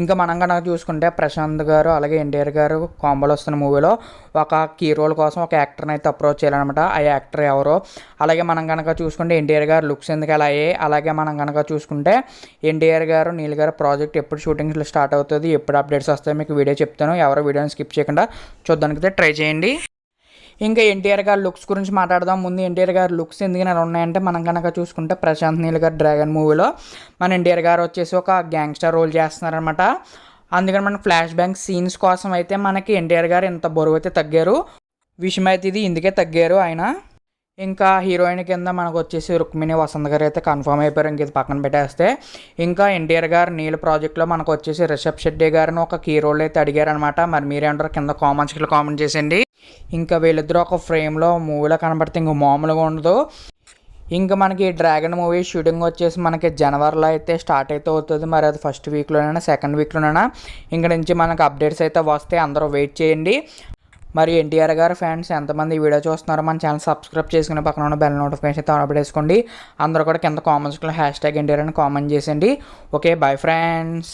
ఇంకా మనం కనుక చూసుకుంటే ప్రశాంత్ గారు అలాగే ఎన్టీఆర్ గారు కాంబోలో వస్తున్న మూవీలో ఒక కీ రోల్ కోసం ఒక యాక్టర్ని అయితే అప్రోచ్ చేయాలన్నమాట. ఆ యాక్టర్ ఎవరో. అలాగే మనం కనుక చూసుకుంటే ఎన్టీఆర్ గారు లుక్స్ ఎందుకు అలా అయ్యాయి అలాగే మనం కనుక చూసుకుంటే ఎన్టీఆర్ గారు నీల్ గారు ప్రాజెక్ట్ ఎప్పుడు షూటింగ్ స్టార్ట్ అవుతుంది ఎప్పుడు అప్డేట్స్ వస్తాయో మీకు వీడియో చెప్తాను. ఎవరో వీడియోని స్కిప్ చేయకుండా చూడడానికి ట్రై చేయండి. ఇంకా ఎన్టీఆర్ గారి లుక్స్ గురించి మాట్లాడదాం. ముందు ఎన్టీఆర్ గారి లుక్స్ ఎందుకు ఇలా ఉన్నాయంటే మనం కనుక చూసుకుంటే ప్రశాంత్ నీల్ గారు డ్రాగన్ మూవీలో మన ఎన్టీఆర్ గారు వచ్చేసి ఒక గ్యాంగ్స్టర్ రోల్ చేస్తున్నారనమాట అందుకని మన ఫ్లాష్ బ్యాంక్ సీన్స్ కోసం అయితే మనకి ఎన్టీఆర్ గారు ఇంత బరువు అయితే తగ్గారు. విషయం అయితే ఇది ఇందుకే తగ్గారు ఆయన. ఇంకా హీరోయిన్ కింద మనకు వచ్చేసి రుక్మిణి వసంత్ గారు అయితే కన్ఫర్మ్ అయిపోయారు. ఇంక ఇది పక్కన పెట్టేస్తే ఇంకా ఎన్టీఆర్ గారు నీళ్ళ ప్రాజెక్ట్లో మనకు వచ్చేసి రిషబ్ షెడ్డి గారిని ఒక కీ రోల్ అయితే అడిగారనమాట మరి మీరేంటారు కింద కామెంట్స్లో కామెంట్ చేసేయండి. ఇంకా వీళ్ళిద్దరూ ఒక ఫ్రేమ్లో మూవీలో కనబడితే ఇంక మామూలుగా ఉండదు. ఇంకా మనకి డ్రాగన్ మూవీ షూటింగ్ వచ్చేసి మనకి జనవరిలో అయితే స్టార్ట్ అయితే అవుతుంది. మరి అది ఫస్ట్ వీక్లోనైనా సెకండ్ వీక్లోనైనా ఇంక నుంచి మనకు అప్డేట్స్ అయితే వస్తాయి. అందరూ వెయిట్ చేయండి. మరి ఎన్టీఆర్ గారు ఫ్యాన్స్ ఎంతమంది ఈ వీడియో చూస్తున్నారో మన ఛానల్ సబ్స్క్రైబ్ చేసుకుని పక్కన ఉన్న బెల్ నోటిఫికేషన్ అయితే ఆన్ వేసుకోండి అందరూ కూడా కింద కామెంట్స్లో హ్యాష్ ట్యాగ్ ఎన్టీఆర్ అని కామెంట్ చేసేయండి. Okay bye friends.